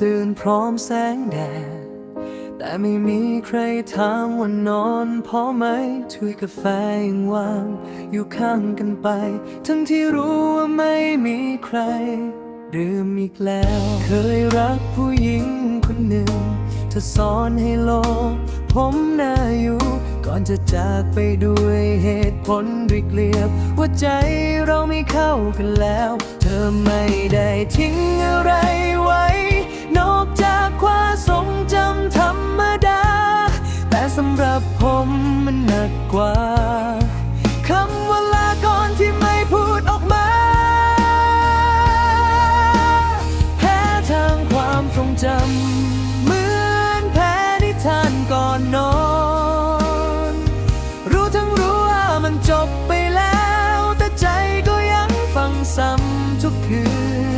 ตื่นพร้อมแสงแดด แต่ไม่มีใครถามว่านอนพอไหมถ้วยกาแฟยังวาง อยู่ข้างกันไป ทั้งที่รู้ว่าไม่มีใครดื่มอีกแล้ว เคยรักผู้หญิงคนหนึ่งเธอสอนให้โลกผมน่าอยู่ ก่อนจะจากไปด้วยเหตุผลด้วยเกลียบ ว่าใจเราไม่เข้ากันแล้ว เธอไม่ได้ทิ้งอะไร ผมมันหนักกว่าคำว่าลาก่อนที่ไม่พูดออกมา แพ้ทางความทรงจำเหมือนแพ้นิทานก่อนนอน รู้ทั้งรู้ว่ามันจบไปแล้ว แต่ใจก็ยังฟังซ้ำทุกคืน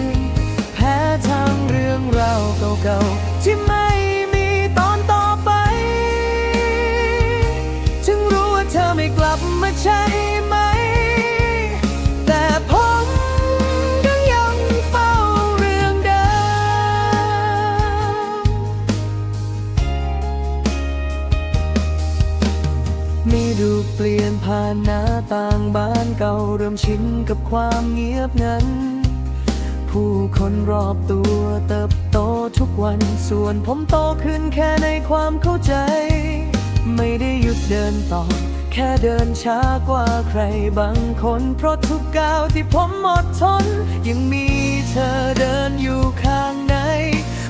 ลับมาใช่ไหม แต่ผมก็ยังเฝ้าเรื่องเดิมไม่ดูเปลี่ยนผ่านหน้าต่างบ้านเก่าเริ่มชินกับความเงียบงันผู้คนรอบตัวเติบโตทุกวันส่วนผมโตขึ้นแค่ในความเข้าใจ ไม่ได้หยุดเดินต่อ แค่เดินช้ากว่าใครบางคน เพราะทุกก้าวที่ผมอดทน ยังมีเธอเดินอยู่ข้างใน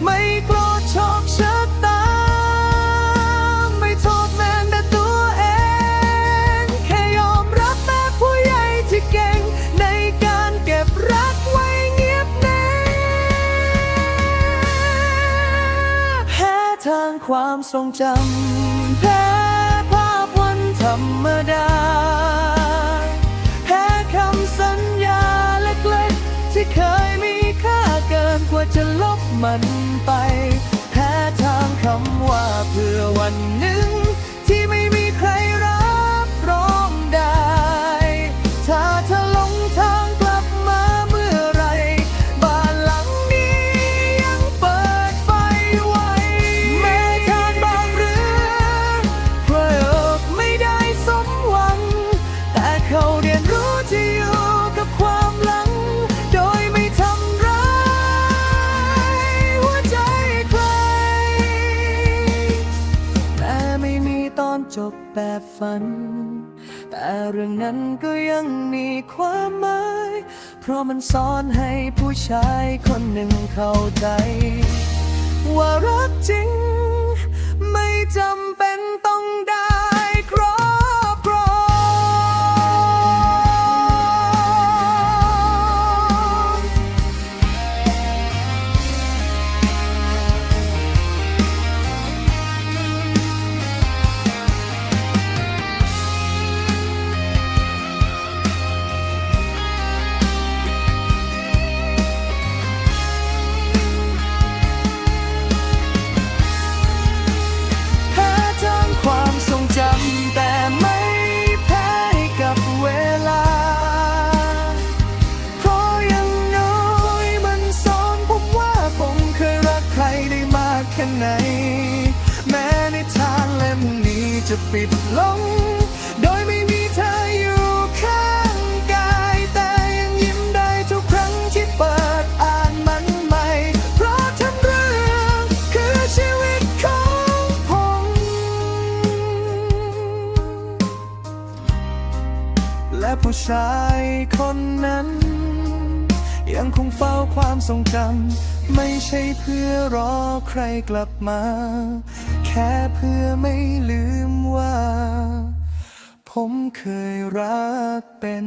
ไม่โกรธโชคชะตา ไม่โทษแม้แต่ตัวเอง แค่ยอมรับแม่ผู้ใหญ่ที่เก่ง ในการเก็บรักไว้เงียบแน่แพ้ทางความทรงจำ แพ้ภาพวันธรรมดา แพ้คำสัญญาเล็กๆ ที่เคยมีค่าเกินกว่าจะลบมันไป แพ้ทางคำว่าเพื่อวันนึ่ ฝัน แต่เรื่องนั้นก็ยังมีความหมาย เพราะมันสอนให้ผู้ชายคนหนึ่งเข้าใจ ว่ารักจริง จะปิดลง โดยไม่มีเธออยู่ข้างกาย แต่ยังยิ้มได้ทุกครั้งที่เปิดอ่านมันใหม่ เพราะทั้งเรื่องคือชีวิตของผมและผู้ชายคนนั้น ยังคงเฝ้าความทรงจำไม่ใช่เพื่อรอใครกลับมา ค่เพื่อไม่ลืมว่า ผมเคยรักเป็น